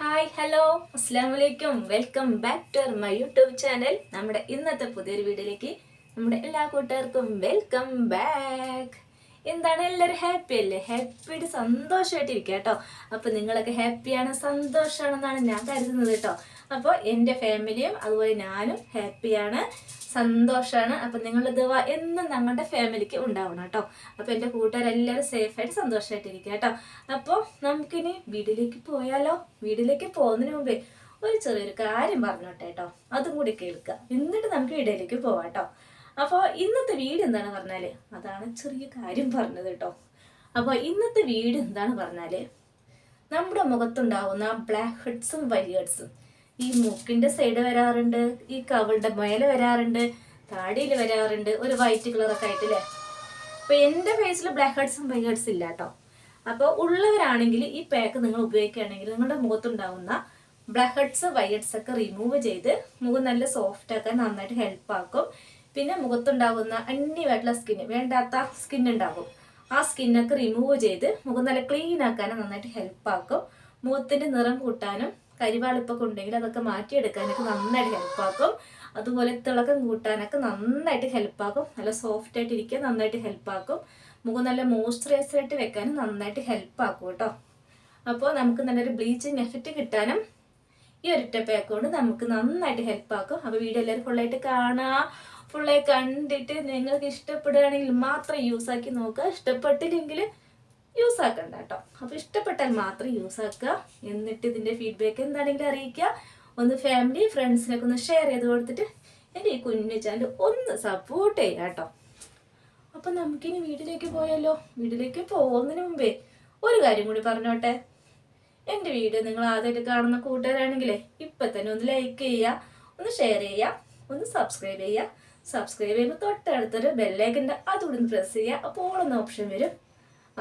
Hi hello അസ്സാം വലൈക്കും welcome back to my YouTube channel നമ്മുടെ ഇന്നത്തെ പുതിയൊരു വീഡിയോയിലേക്ക് നമ്മുടെ എല്ലാ കൂട്ടുകാർക്കും വെൽക്കം ബാക്ക് എന്താണ്? എല്ലാവരും ഹാപ്പി അല്ലേ? ഹാപ്പിയായിട്ട് സന്തോഷമായിട്ടിരിക്കുക കേട്ടോ. അപ്പോൾ നിങ്ങളൊക്കെ ഹാപ്പിയാണ് സന്തോഷമാണെന്നാണ് ഞാൻ കരുതുന്നത് കേട്ടോ. അപ്പോൾ എന്റെ ഫാമിലിയും അതുപോലെ ഞാനും ഹാപ്പിയാണ് സന്തോഷമാണ് അപ്പം നിങ്ങളുടെ ദുവ എന്നും ഞങ്ങളുടെ ഫാമിലിക്ക് ഉണ്ടാവണം കേട്ടോ. അപ്പോൾ എന്റെ കൂട്ടുകാരെല്ലാവരും സേഫായിട്ട് സന്തോഷമായിട്ടിരിക്കുക കേട്ടോ. അപ്പോൾ നമുക്കിനി വീട്ടിലേക്ക് പോയാലോ? വീട്ടിലേക്ക് പോകുന്നതിന് മുമ്പേ ഒരു ചെറിയൊരു കാര്യം പറഞ്ഞോട്ടെ കേട്ടോ. അതും കൂടി കേൾക്കുക. എന്നിട്ട് നമുക്ക് ഇടയിലേക്ക് പോവാം കേട്ടോ. അപ്പോൾ ഇന്നത്തെ വീട് എന്താണ് പറഞ്ഞാൽ അതാണ് ചെറിയ കാര്യം പറഞ്ഞത് കേട്ടോ. അപ്പോൾ ഇന്നത്തെ വീട് എന്താണ് പറഞ്ഞാൽ നമ്മുടെ മുഖത്തുണ്ടാവുന്ന ബ്ലാക്ക് ഹെഡ്സും വൈറ്റ് ഹെഡ്സും ഈ മൂക്കിന്റെ സൈഡ് വരാറുണ്ട് ഈ കവിളുടെ മേലെ വരാറുണ്ട് താടിയിൽ വരാറുണ്ട് ഒരു വൈറ്റ് കളറൊക്കെ ആയിട്ട് അല്ലേ അപ്പൊ എന്റെ ഫേസിൽ ബ്ലാക്ക് ഹെഡ്സും വൈറ്റ് ഹെഡ്സ് ഇല്ല കേട്ടോ അപ്പോൾ ഉള്ളവരാണെങ്കിൽ ഈ പാക്ക് നിങ്ങൾ ഉപയോഗിക്കുകയാണെങ്കിൽ നിങ്ങളുടെ മുഖത്തുണ്ടാവുന്ന ബ്ലാക്ക് ഹെഡ്സ് വൈറ്റ് ഹെഡ്സ് ഒക്കെ റിമൂവ് ചെയ്ത് മുഖം നല്ല സോഫ്റ്റ് ആക്കാൻ നന്നായിട്ട് ഹെൽപ്പ് ആക്കും. പിന്നെ മുഖത്തുണ്ടാകുന്ന അന്യമായിട്ടുള്ള സ്കിൻ വേണ്ടാത്ത സ്കിൻ ഉണ്ടാകും. ആ സ്കിന്നൊക്കെ റിമൂവ് ചെയ്ത് മുഖം നല്ല ക്ലീൻ ആക്കാനും നന്നായിട്ട് ഹെൽപ്പ് ആക്കും. മുഖത്തിന്റെ നിറം കൂട്ടാനും കരിവാളിപ്പൊക്കെ ഉണ്ടെങ്കിൽ അതൊക്കെ മാറ്റിയെടുക്കാനൊക്കെ നന്നായിട്ട് ഹെൽപ്പാക്കും അതുപോലെ തിളക്കം കൂട്ടാനൊക്കെ നന്നായിട്ട് ഹെൽപ്പാക്കും നല്ല സോഫ്റ്റ് ആയിട്ട് ഇരിക്കാൻ നന്നായിട്ട് ഹെൽപ്പാക്കും മുഖം നല്ല മോയ്സ്ചറൈസർ ആയിട്ട് വെക്കാനും നന്നായിട്ട് ഹെൽപ്പാക്കും കേട്ടോ അപ്പോൾ നമുക്ക് നല്ലൊരു ബ്ലീച്ചിങ് എഫക്റ്റ് കിട്ടാനും ഈ ഒരൊറ്റ പാക്ക് കൊണ്ട് നമുക്ക് നന്നായിട്ട് ഹെൽപ്പാക്കും അപ്പോൾ വീഡിയോ എല്ലാവരും ഫുള്ളായിട്ട് കാണാം. ഫുള്ളായി കണ്ടിട്ട് നിങ്ങൾക്ക് ഇഷ്ടപ്പെടുകയാണെങ്കിൽ മാത്രം യൂസ് ആക്കി നോക്കുക. ഇഷ്ടപ്പെട്ടില്ലെങ്കിൽ യൂസ് ആക്കണ്ട കേട്ടോ അപ്പോൾ ഇഷ്ടപ്പെട്ടാൽ മാത്രം യൂസ് ആക്കുക എന്നിട്ട് ഇതിന്റെ ഫീഡ്ബാക്ക് എന്താണെങ്കിലും അറിയിക്കുക. ഒന്ന് ഫാമിലി ഫ്രണ്ട്സിനൊക്കെ ഒന്ന് ഷെയർ ചെയ്ത് കൊടുത്തിട്ട് എന്റെ ഈ കുഞ്ഞു ചാനൽ ഒന്ന് സപ്പോർട്ട് ചെയ്യാം കേട്ടോ അപ്പം നമുക്കിനി വീട്ടിലേക്ക് പോയാലോ? വീട്ടിലേക്ക് പോകുന്നതിന് മുമ്പേ ഒരു കാര്യം കൂടി പറഞ്ഞോട്ടെ. എന്റെ വീഡിയോ നിങ്ങൾ ആദ്യമായിട്ട് കാണുന്ന കൂട്ടുകാരാണെങ്കിലേ ഇപ്പം തന്നെ ഒന്ന് ലൈക്ക് ചെയ്യുക ഒന്ന് ഷെയർ ചെയ്യുക ഒന്ന് സബ്സ്ക്രൈബ് ചെയ്യുക. സബ്സ്ക്രൈബ് ചെയ്യുമ്പോൾ തൊട്ടടുത്തൊരു ബെല്ലൈക്കന്റെ അതുകൂടി പ്രസ് ചെയ്യുക. അപ്പോൾ ഒന്ന് ഓപ്ഷൻ വരും.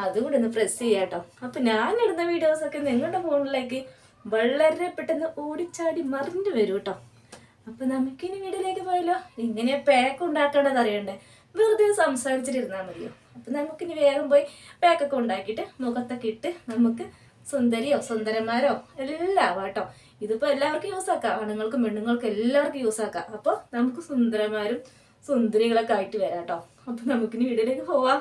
അതും കൂടെ ഒന്ന് പ്രസ് ചെയ്യാം കേട്ടോ. അപ്പം ഞാൻ ഇടുന്ന വീഡിയോസൊക്കെ നിങ്ങളുടെ ഫോണിലേക്ക് വളരെ പെട്ടെന്ന് ഓടിച്ചാടി മറിഞ്ഞു വരും കേട്ടോ. അപ്പം നമുക്കിനി വീഡിയോയിലേക്ക് പോയല്ലോ ഇങ്ങനെ പാക്ക് ഉണ്ടാക്കേണ്ടത് അറിയണ്ടേ? വെറുതെ സംസാരിച്ചിട്ടിരുന്നാൽ മതിയോ? അപ്പം നമുക്കിനി വേഗം പോയി പാക്കൊക്കെ ഉണ്ടാക്കിയിട്ട് മുഖത്തൊക്കെ ഇട്ട് നമുക്ക് സുന്ദരിയോ സുന്ദരന്മാരോ എല്ലാം കേട്ടോ. ഇതിപ്പോൾ എല്ലാവർക്കും യൂസ് ആക്കാം. ആണുങ്ങൾക്കും പെണ്ണുങ്ങൾക്കും എല്ലാവർക്കും യൂസ് ആക്കാം. അപ്പോൾ നമുക്ക് സുന്ദരന്മാരും സുന്ദരികളൊക്കെ ആയിട്ട് വരാം കേട്ടോ. അപ്പം നമുക്കിനി വീഡിയോയിലേക്ക് പോവാം.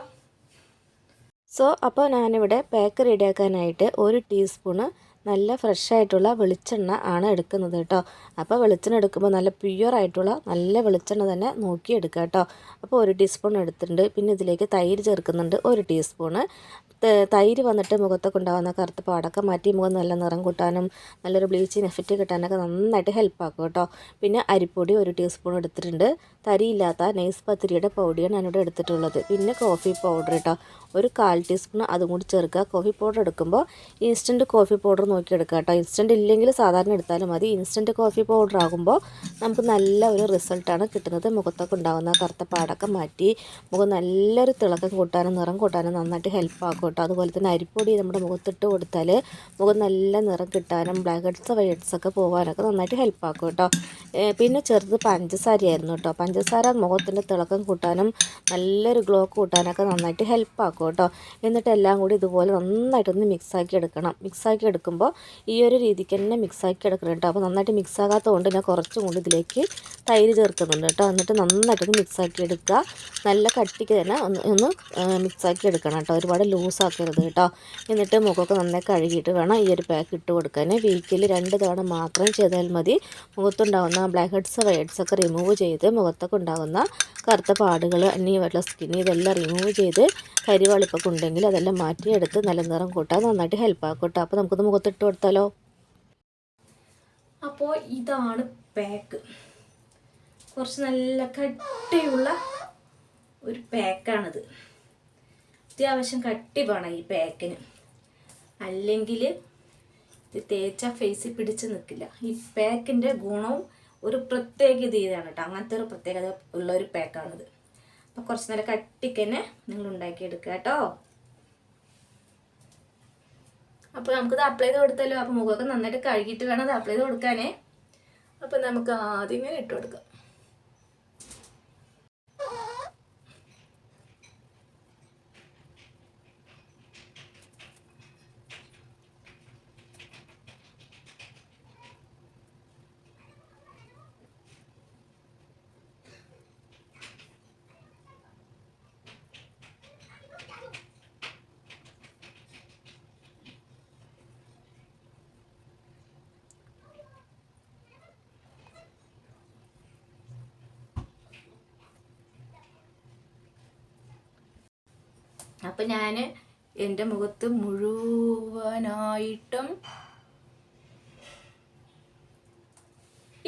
സോ അപ്പോൾ ഞാനിവിടെ പാക്ക് റെഡിയാക്കാനായിട്ട് ഒരു ടീസ്പൂണ് നല്ല ഫ്രഷായിട്ടുള്ള വെളിച്ചെണ്ണ ആണ് എടുക്കുന്നത് കേട്ടോ. അപ്പോൾ വെളിച്ചെണ്ണ എടുക്കുമ്പോൾ നല്ല പ്യുവർ ആയിട്ടുള്ള നല്ല വെളിച്ചെണ്ണ തന്നെ നോക്കി എടുക്കുക കേട്ടോ. അപ്പോൾ ഒരു ടീസ്പൂൺ എടുത്തിട്ടുണ്ട്. പിന്നെ ഇതിലേക്ക് തൈര് ചേർക്കുന്നുണ്ട്. ഒരു ടീസ്പൂണ് തൈര് വന്നിട്ട് മുഖത്തൊക്കെ ഉണ്ടാകുന്ന കറുത്ത പാടൊക്കെ മാറ്റി മുഖം നല്ല നിറം കൂട്ടാനും നല്ലൊരു ബ്ലീച്ചിങ് എഫക്റ്റ് കിട്ടാനൊക്കെ നന്നായിട്ട് ഹെൽപ്പ് ആക്കും കേട്ടോ. പിന്നെ അരിപ്പൊടി ഒരു ടീസ്പൂൺ എടുത്തിട്ടുണ്ട്. തരിയില്ലാത്ത നൈസ് പത്തിരിയുടെ പൗഡിയാണ് ഞാനിവിടെ എടുത്തിട്ടുള്ളത്. പിന്നെ കോഫി പൗഡർ കേട്ടോ ഒരു കാൽ ടീസ്പൂൺ അതും കൂടി ചേർക്കുക. കോഫി പൗഡർ എടുക്കുമ്പോൾ ഇൻസ്റ്റന്റ് കോഫി പൗഡർ നോക്കി എടുക്കുക കേട്ടോ. ഇൻസ്റ്റന്റ് ഇല്ലെങ്കിൽ സാധാരണ എടുത്താലും മതി. ഇൻസ്റ്റന്റ് കോഫി പൗഡർ ആകുമ്പോൾ നമുക്ക് നല്ല ഒരു റിസൾട്ടാണ് കിട്ടുന്നത്. മുഖത്തൊക്കെ ഉണ്ടാകുന്ന കറുത്ത പാടൊക്കെ മാറ്റി മുഖം നല്ലൊരു തിളക്കം കൂട്ടാനും നിറം കൂട്ടാനും നന്നായിട്ട് ഹെൽപ്പ് ആക്കും കേട്ടോ. അതുപോലെ തന്നെ അരിപ്പൊടി നമ്മുടെ മുഖത്തിട്ട് കൊടുത്താൽ മുഖം നല്ല നിറം കിട്ടാനും ബ്ലാക്ക് ഹെഡ്സ് വൈറ്റ്സ് ഒക്കെ പോകാനൊക്കെ നന്നായിട്ട് ഹെൽപ്പ് ആക്കും കേട്ടോ. പിന്നെ ചെറുത് പഞ്ചസാരയായിരുന്നു കേട്ടോ. പഞ്ചസാര മുഖത്തിന്റെ തിളക്കം കൂട്ടാനും നല്ലൊരു ഗ്ലോ കൂട്ടാനൊക്കെ നന്നായിട്ട് ഹെൽപ്പ് ആക്കും കേട്ടോ. എന്നിട്ട് എല്ലാം കൂടി ഇതുപോലെ നന്നായിട്ടൊന്ന് മിക്സാക്കി എടുക്കണം. മിക്സാക്കി എടുക്കുമ്പോൾ ഈ ഒരു രീതിക്ക് തന്നെ മിക്സാക്കി എടുക്കണം കേട്ടോ. അപ്പോൾ നന്നായിട്ട് മിക്സ് ആകാത്തതുകൊണ്ട് ഞാൻ കുറച്ചും കൂടി ഇതിലേക്ക് തൈര് ചേർക്കുന്നുണ്ട് കേട്ടോ. എന്നിട്ട് നന്നായിട്ടൊന്ന് മിക്സാക്കി എടുക്കുക. നല്ല കട്ടിക്ക് തന്നെ ഒന്ന് ഒന്ന് മിക്സാക്കി എടുക്കണം കേട്ടോ. ഒരുപാട് ലൂസ് ആക്കരുത് കേട്ടോ. എന്നിട്ട് മുഖമൊക്കെ നന്നായി കഴുകിയിട്ട് വേണം ഈ ഒരു പാക്ക് ഇട്ട് കൊടുക്കാൻ. വീക്കിൽ രണ്ട് തവണ മാത്രം ചെയ്താൽ മതി. മുഖത്തുണ്ടാകുന്ന ബ്ലാക്ക് ഹെഡ്സ് വൈറ്റ്സ് ഒക്കെ റിമൂവ് ചെയ്ത് മുഖത്തൊക്കെ ഉണ്ടാകുന്ന കറുത്ത പാടുകൾ അന്യമായിട്ടുള്ള സ്കിന്ന് ഇതെല്ലാം റിമൂവ് ചെയ്ത് കരിവാളിപ്പൊക്കെ ഉണ്ടെങ്കിൽ അതെല്ലാം മാറ്റിയെടുത്ത് നല്ല നിറം കൂട്ടാൻ നന്നായിട്ട് ഹെൽപ്പ് ആക്കൂട്ടോ കേട്ടോ. അപ്പോൾ നമുക്കൊന്ന് മുഖത്തിട്ട് കൊടുത്താലോ? അപ്പോൾ ഇതാണ് പാക്ക് കുറച്ച് നല്ല കട്ടിയുള്ള ഒരു പാക്കാണിത് അത്യാവശ്യം കട്ടി വേണം ഈ പാക്കിന്. അല്ലെങ്കിൽ ഇത് തേച്ച ഫേസിൽ പിടിച്ച് നിൽക്കില്ല ഈ പാക്കിന്റെ ഗുണവും ഒരു പ്രത്യേകത ഇതാണ് കേട്ടോ അങ്ങനത്തെ ഒരു പ്രത്യേകത ഉള്ള ഒരു പാക്കാണിത്. അപ്പോൾ കുറച്ച് നല്ല കട്ടിക്ക് തന്നെ നിങ്ങൾ ഉണ്ടാക്കിയെടുക്കുക കേട്ടോ അപ്പോൾ നമുക്കിത് അപ്ലൈ ചെയ്ത് കൊടുത്തല്ലോ അപ്പോൾ മുഖമൊക്കെ നന്നായിട്ട് കഴുകിയിട്ട് വേണം അത് അപ്ലൈ ചെയ്ത് കൊടുക്കാനേ. അപ്പോൾ നമുക്ക് ആദ്യം ഇങ്ങനെ ഇട്ട് കൊടുക്കാം. അപ്പം ഞാൻ എന്റെ മുഖത്ത് മുഴുവനായിട്ടും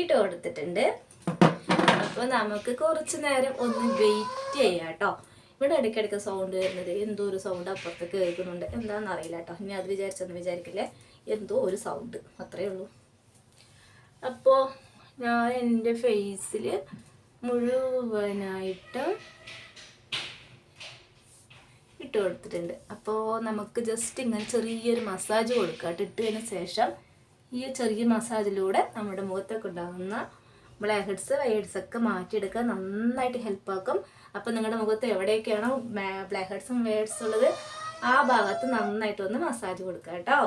ഇട്ട് കൊടുത്തിട്ടുണ്ട്. അപ്പോൾ നമുക്ക് കുറച്ച് നേരം ഒന്ന് വെയിറ്റ് ചെയ്യാട്ടോ ഇവിടെ ഇടയ്ക്കിടയ്ക്ക് സൗണ്ട് വരുന്നത് എന്തോ ഒരു സൗണ്ട് അപ്പുറത്ത് കേൾക്കുന്നുണ്ട്. എന്താണെന്ന് അറിയില്ല കേട്ടോ. ഇനി അത് വിചാരിച്ചൊന്നും വിചാരിക്കില്ലേ? എന്തോ ഒരു സൗണ്ട് അത്രയേ ഉള്ളൂ. അപ്പോൾ ഞാൻ എന്റെ ഫേസിൽ മുഴുവനായിട്ട് ഇട്ട് കൊടുത്തിട്ടുണ്ട്. അപ്പോൾ നമുക്ക് ജസ്റ്റ് ഇങ്ങനെ ചെറിയൊരു മസാജ് കൊടുക്കുക. ഇട്ടതിന് ശേഷം ഈ ചെറിയ മസാജിലൂടെ നമ്മുടെ മുഖത്തൊക്കെ ഉണ്ടാകുന്ന ബ്ലാക്ക് ഹെഡ്സ് വൈഹെഡ്സ് ഒക്കെ മാറ്റിയെടുക്കാൻ നന്നായിട്ട് ഹെൽപ്പാക്കും അപ്പോൾ നിങ്ങളുടെ മുഖത്ത് എവിടെയൊക്കെയാണോ ബ്ലാക്ക് ഹെഡ്സും വൈഹെഡ്സും ഉള്ളത് ആ ഭാഗത്ത് നന്നായിട്ട് ഒന്ന് മസാജ് കൊടുക്കുക കേട്ടോ.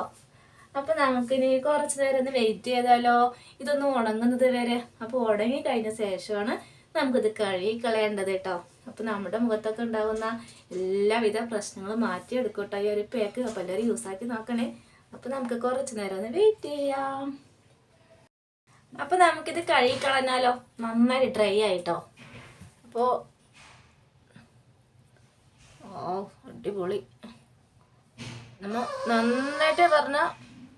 അപ്പോൾ നമുക്കിനി കുറച്ച് നേരം ഒന്ന് വെയിറ്റ് ചെയ്താലോ? ഇതൊന്ന് ഉണങ്ങുന്നത് വരെ. അപ്പോൾ ഉണങ്ങി കഴിഞ്ഞ ശേഷമാണ് നമുക്കിത് കഴുകി കളയേണ്ടത് കേട്ടോ. അപ്പോൾ നമ്മുടെ മുഖത്തൊക്കെ ഉണ്ടാകുന്ന എല്ലാവിധ പ്രശ്നങ്ങളും മാറ്റിയെടുക്കട്ടെ കേട്ടോ ഈ ഒരു പാക്ക് അപ്പോൾ എല്ലാവരും യൂസാക്കി നോക്കണേ. അപ്പോൾ നമുക്ക് കുറച്ച് നേരം ഒന്ന് വെയിറ്റ് ചെയ്യാം. അപ്പോൾ നമുക്കിത് കഴുകി കളഞ്ഞാലോ? നന്നായി ഡ്രൈ ആയിട്ടോ? അപ്പോൾ ഓ അടിപൊളി. നമ്മ നന്നായിട്ട് പറഞ്ഞാൽ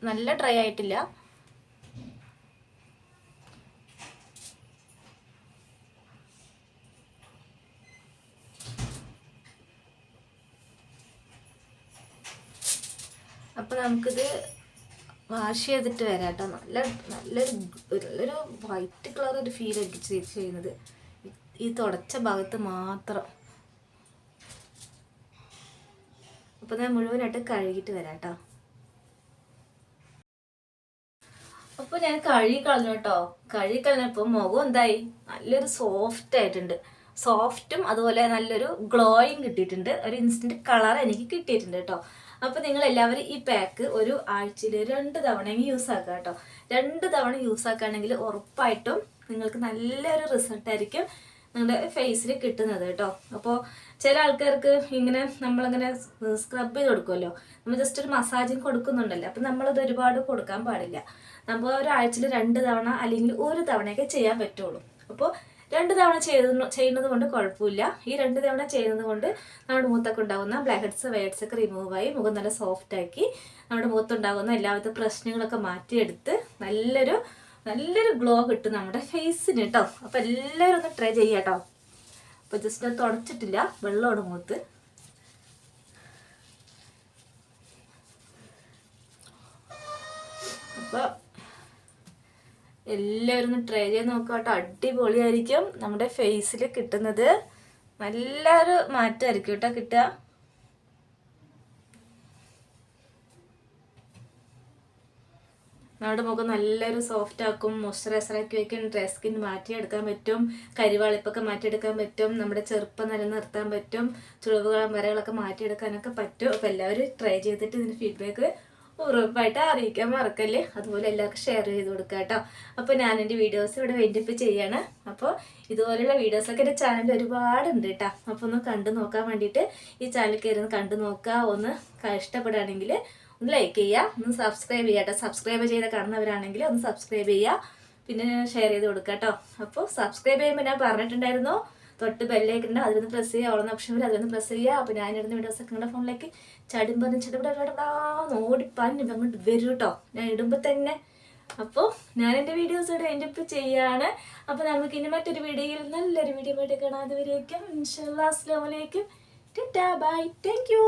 നല്ല ഡ്രൈ ആയിട്ടില്ല. അപ്പോൾ നമുക്കിത് വാഷ് ചെയ്തിട്ട് വരാം കേട്ടോ നല്ല നല്ലൊരു നല്ലൊരു വൈറ്റ് കളർ ഒരു ഫീൽ ചെയ്ത് ചെയ്യുന്നത്. ഈ- ഈ തുടച്ച ഭാഗത്ത് മാത്രം. അപ്പോൾ ഞാൻ മുഴുവനായിട്ട് കഴുകിയിട്ട് വരാം കേട്ടോ അപ്പോൾ ഞാൻ കഴുകി കളഞ്ഞു കേട്ടോ. കഴുകി കളഞ്ഞപ്പോൾ മുഖം എന്തായി? നല്ലൊരു സോഫ്റ്റ് ആയിട്ടുണ്ട്. സോഫ്റ്റും അതുപോലെ നല്ലൊരു ഗ്ലോയും കിട്ടിയിട്ടുണ്ട്. ഒരു ഇൻസ്റ്റന്റ് കളർ എനിക്ക് കിട്ടിയിട്ടുണ്ട് കേട്ടോ. അപ്പോൾ നിങ്ങൾ എല്ലാവരും ഈ പാക്ക് ഒരു ആഴ്ചയിൽ രണ്ട് തവണയെങ്കിലും യൂസ് ആക്കുക കേട്ടോ. രണ്ട് തവണ യൂസ് ആക്കുകയാണെങ്കിൽ ഉറപ്പായിട്ടും നിങ്ങൾക്ക് നല്ലൊരു റിസൾട്ട് ആയിരിക്കും നിങ്ങളുടെ ഫേസിൽ കിട്ടുന്നത് കേട്ടോ. അപ്പോൾ ചില ആൾക്കാർക്ക് ഇങ്ങനെ നമ്മളിങ്ങനെ സ്ക്രബ് ചെയ്ത് കൊടുക്കുമല്ലോ. നമ്മൾ ജസ്റ്റ് ഒരു മസാജിങ് കൊടുക്കുന്നുണ്ടല്ലോ. അപ്പം നമ്മളത് ഒരുപാട് കൊടുക്കാൻ പാടില്ല. നമ്മൾ ഒരാഴ്ചയിൽ രണ്ട് തവണ അല്ലെങ്കിൽ ഒരു തവണയൊക്കെ ചെയ്യാൻ പറ്റുള്ളൂ. അപ്പോൾ രണ്ട് തവണ ചെയ്ത ചെയ്യുന്നത് കൊണ്ട് കുഴപ്പമില്ല. ഈ രണ്ട് തവണ ചെയ്യുന്നത് കൊണ്ട് നമ്മുടെ മുഖത്തൊക്കെ ഉണ്ടാകുന്ന ബ്ലാക്ക് ഹെഡ്സ് വൈറ്റ്സ് ഒക്കെ റിമൂവ് ആയി മുഖം നല്ല സോഫ്റ്റ് ആക്കി നമ്മുടെ മുഖത്തുണ്ടാകുന്ന എല്ലാവിധ പ്രശ്നങ്ങളൊക്കെ മാറ്റിയെടുത്ത് നല്ലൊരു നല്ലൊരു ഗ്ലോ കിട്ടും നമ്മുടെ ഫേസിന് കേട്ടോ അപ്പോൾ എല്ലാവരും ഒന്ന് ട്രൈ ചെയ്യാം കേട്ടോ അപ്പോൾ ജസ്റ്റ് അത് തുടച്ചിട്ടില്ല. വെള്ളമാണ് മുഖത്ത് അപ്പോൾ എല്ലാവരും ഒന്ന് ട്രൈ ചെയ്ത് നോക്കുക കേട്ടോ. അടിപൊളിയായിരിക്കും നമ്മുടെ ഫേസിൽ കിട്ടുന്നത്. നല്ലൊരു മാറ്റമായിരിക്കും കേട്ടോ കിട്ടുക. നമ്മുടെ മുഖം നല്ലൊരു സോഫ്റ്റ് ആക്കും മോയ്സ്ചറൈസർ ആക്കി വയ്ക്കും ഡ്രൈ സ്കിൻ മാറ്റിയെടുക്കാൻ പറ്റും കരിവാളിപ്പൊക്കെ മാറ്റിയെടുക്കാൻ പറ്റും നമ്മുടെ ചെറുപ്പം നിലനിർത്താൻ പറ്റും ചുളിവുകളും വരകളൊക്കെ മാറ്റിയെടുക്കാനൊക്കെ പറ്റും. അപ്പോൾ എല്ലാവരും ട്രൈ ചെയ്തിട്ട് ഇതിന് ഫീഡ്ബാക്ക് ഉറപ്പായിട്ട് അറിയിക്കാൻ മറക്കല്ലേ? അതുപോലെ എല്ലാവർക്കും ഷെയർ ചെയ്ത് കൊടുക്കുക കേട്ടോ. അപ്പോൾ ഞാൻ എന്റെ വീഡിയോസ് ഇവിടെ വെയിറ്റപ്പ് ചെയ്യാണ്. അപ്പോൾ ഇതുപോലെയുള്ള വീഡിയോസൊക്കെ എന്റെ ചാനലിൽ ഒരുപാടുണ്ട് കേട്ടോ. അപ്പോൾ ഒന്ന് കണ്ടു നോക്കാൻ വേണ്ടിയിട്ട് ഈ ചാനൽ കയറി ഒന്ന് കണ്ടു നോക്കുക. ഒന്ന് ഇഷ്ടപ്പെടുകയാണെങ്കിൽ ഒന്ന് ലൈക്ക് ചെയ്യുക. ഒന്ന് സബ്സ്ക്രൈബ് ചെയ്യുക കേട്ടോ. സബ്സ്ക്രൈബ് ചെയ്ത് കാണുന്നവരാണെങ്കിൽ ഒന്ന് സബ്സ്ക്രൈബ് ചെയ്യുക. പിന്നെ ഷെയർ ചെയ്ത് കൊടുക്കുക കേട്ടോ. അപ്പോൾ സബ്സ്ക്രൈബ് ചെയ്യുമ്പോൾ ഞാൻ പറഞ്ഞിട്ടുണ്ടായിരുന്നു തൊട്ട് ബെല്ലേക്കുണ്ട് അതിലൊന്ന് പ്രസ് ചെയ്യുക. ഓളം ഓപ്ഷൻ വരും. അതിലൊന്ന് പ്രസ് ചെയ്യുക. അപ്പോൾ ഞാൻ ഇടുന്ന വീഡിയോസൊക്കെ നിങ്ങളുടെ ഫോണിലേക്ക് ചടും പറഞ്ഞ് ചടുപടാന്ന് ഓടിപ്പാഞ്ഞ് അങ്ങോട്ട് വരും കേട്ടോ ഞാൻ ഇടുമ്പോൾ തന്നെ. അപ്പോൾ ഞാൻ എന്റെ വീഡിയോസ് ഇവിടെ എന്റെ ഇപ്പം ചെയ്യാണ്. അപ്പോൾ നമുക്ക് ഇനി മറ്റൊരു വീഡിയോയിൽ നല്ലൊരു വീഡിയോ ആയിട്ട് കാണാതെ വരേക്കും ഇൻഷാല്ലാ അസ്ലാമലൈക്കും ടാ ബൈ. Thank you